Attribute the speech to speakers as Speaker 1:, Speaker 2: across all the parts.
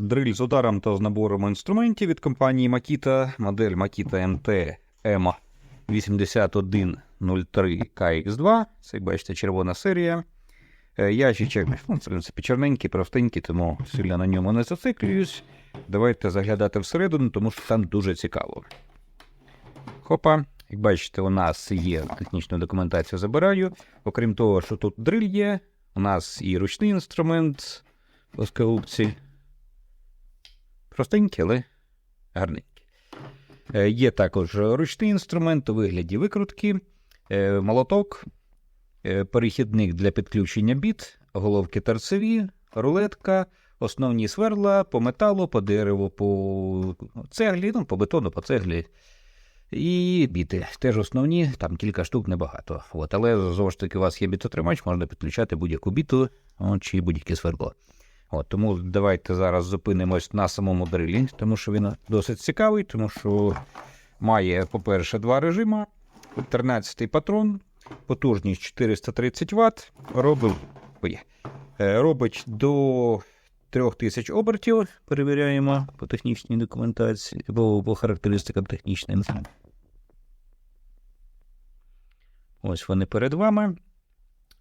Speaker 1: Дриль з ударом та з набором інструментів від компанії Makita, модель Makita MT EMA 8103 KX2. Це, як бачите, червона серія. Е, Ящичок, ну, в принципі, чорненький, простенький, тому сильно на ньому не зациклююсь. Давайте заглядати всередину, тому що там дуже цікаво. Хопа. Як бачите, у нас є технічну документацію забираю. Окрім того, що тут дриль є, у нас і ручний інструмент по скалупці. Простенький, але гарненький. Е, Є також ручний інструмент у вигляді викрутки, е, молоток, е, перехідник для підключення біт, головки торцеві, рулетка, основні сверла по металу, по дереву, по цеглі, ну, по бетону, по цеглі. І біти теж основні, там кілька штук небагато. От, але знову ж таки, у вас є бітотримач, можна підключати будь-яку біту чи будь-яке свердло. От, тому давайте зараз зупинимось на самому дрилі, тому що він досить цікавий, тому що має, по-перше, два режима. 13-й патрон, потужність 430 Вт, робив, ой, е, робить до 3000 обертів. Перевіряємо по технічній документації, по, по характеристикам технічним. Ось вони перед вами.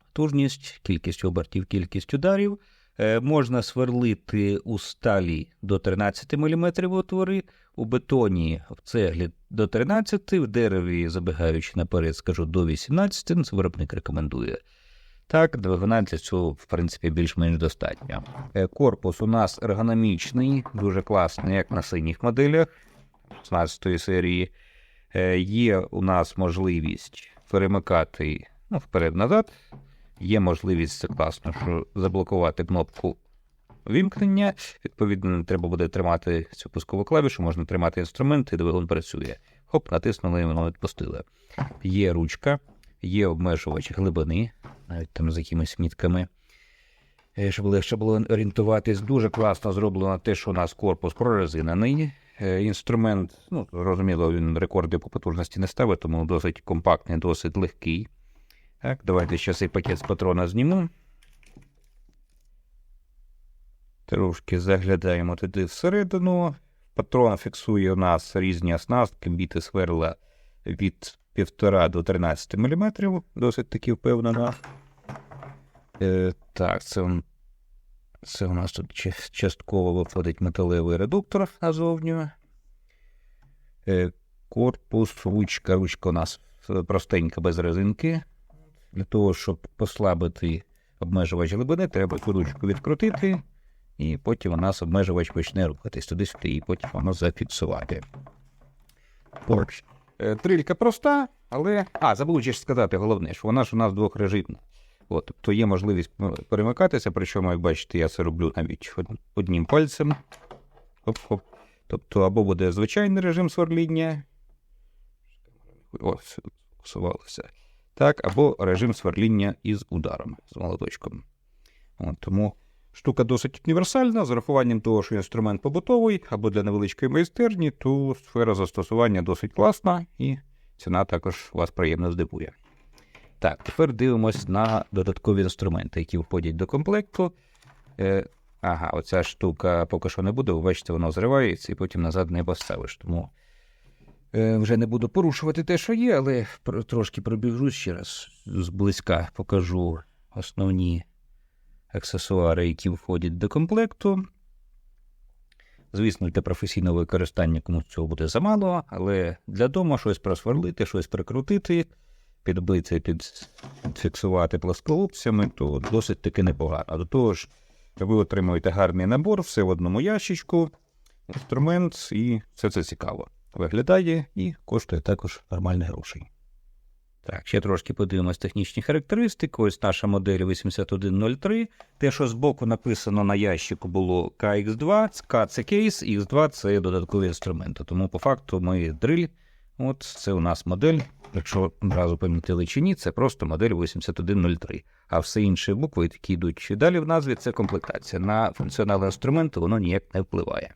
Speaker 1: Потужність, кількість обертів, кількість ударів. Е, можна сверлити у сталі до 13 мм отвори, у бетоні в цеглі до 13, в дереві, забігаючи наперед, скажу до 18, ну, це виробник рекомендує. Так, двигуна для цього, в принципі, більш-менш достатньо. Е, Корпус у нас ергономічний, дуже класний, як на синіх моделях 16 серії. Е, Є у нас можливість перемикати ну, вперед-назад. Є можливість це класно, що заблокувати кнопку вімкнення. Відповідно, треба буде тримати цю пускову клавішу, можна тримати інструмент, і двигун працює. Хоп, натиснули, і воно відпустило. Є ручка, є обмежувач глибини, навіть там з якимись мітками. Е, Щоб легше було орієнтуватись, дуже класно зроблено те, що у нас корпус прорезинений. Е, Інструмент, ну, зрозуміло, він рекорди по потужності не ставить, тому досить компактний, досить легкий. Так, давайте ще цей пакет з патрона зніму. Трошки заглядаємо туди всередину. Патрон фіксує у нас різні оснастки, біти сверла від 1,5 до 13 мм. Досить таки впевнено. Е, так, це, це у нас тут частково виходить металевий редуктор назовню. Е, корпус, ручка, ручка у нас простенька без резинки. Для того, щоб послабити обмежувач глибини, треба цю ручку відкрутити, і потім у нас обмежувач почне рухатись туди-сюди, і потім воно зафіксувати. Порш. Е, Трилька проста, але. А, забув ще сказати головне, що вона ж у нас двохрежимна. От, тобто є можливість перемикатися, причому, як бачите, я це роблю навіть одним пальцем. Хоп-хоп. Тобто, або буде звичайний режим сверління. О, все тут сфокусувалося. Так, або режим сверління із ударом, з молоточком. От, тому штука досить універсальна, з урахуванням того, що інструмент побутовий або для невеличкої майстерні, то сфера застосування досить класна і ціна також вас приємно здивує. Так, тепер дивимось на додаткові інструменти, які входять до комплекту. Е, ага, оця штука поки що не буде, бачите, воно зривається і потім назад не поставиш. Тому вже не буду порушувати те, що є, але трошки пробіжусь ще раз зблизька покажу основні аксесуари, які входять до комплекту. Звісно, для професійного використання комусь цього буде замало, але для дому щось просверлити, щось прикрутити, підбити, під, підфіксувати плосколупцями, то досить таки непогано. До того ж, ви отримуєте гарний набор, все в одному ящичку, інструмент, і все це цікаво. Виглядає і коштує також нормальних грошей. Так, ще трошки подивимось технічні характеристики. Ось наша модель 8103. Те, що збоку написано на ящику, було KX2, K це кейс, X2 це додаткові інструменти. Тому по факту ми дриль. От це у нас модель. Якщо одразу помітили чи ні, це просто модель 8103. А все інші букви, які йдуть далі в назві, це комплектація. На функціонал інструменту воно ніяк не впливає.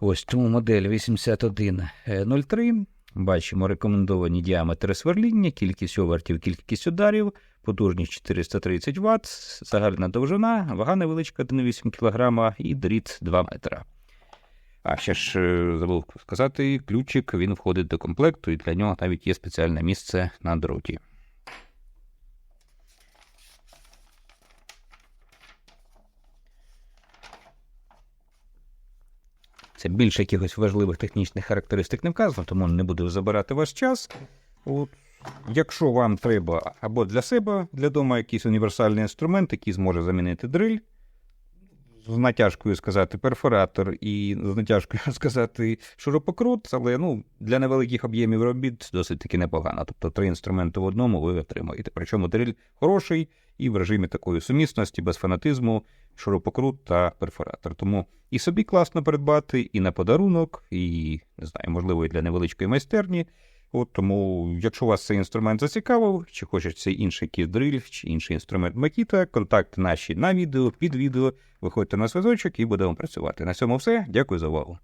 Speaker 1: Ось тому модель 8103. Бачимо рекомендовані діаметри сверління, кількість овертів, кількість ударів, потужність 430 Вт, загальна довжина, вага невеличка 1,8 кг і дріт 2 метра. А ще ж е, забув сказати, ключик він входить до комплекту, і для нього навіть є спеціальне місце на дроті. Це більше якихось важливих технічних характеристик не вказано, тому не буду забирати ваш час. От. Якщо вам треба або для себе, для дому якийсь універсальний інструмент, який зможе замінити дриль, з натяжкою сказати перфоратор і з натяжкою сказати шурупокрут, але ну, для невеликих об'ємів робіт досить таки непогано. Тобто три інструменти в одному ви отримаєте. Причому дриль хороший і в режимі такої сумісності, без фанатизму, шурупокрут та перфоратор. Тому і собі класно придбати, і на подарунок, і не знаю, можливо, і для невеличкої майстерні. От тому, якщо вас цей інструмент зацікавив, чи хочеться інший кіздриль, чи інший інструмент Макіта, контакти наші на відео, під відео. Виходьте на зв'язочок і будемо працювати. На цьому все. Дякую за увагу.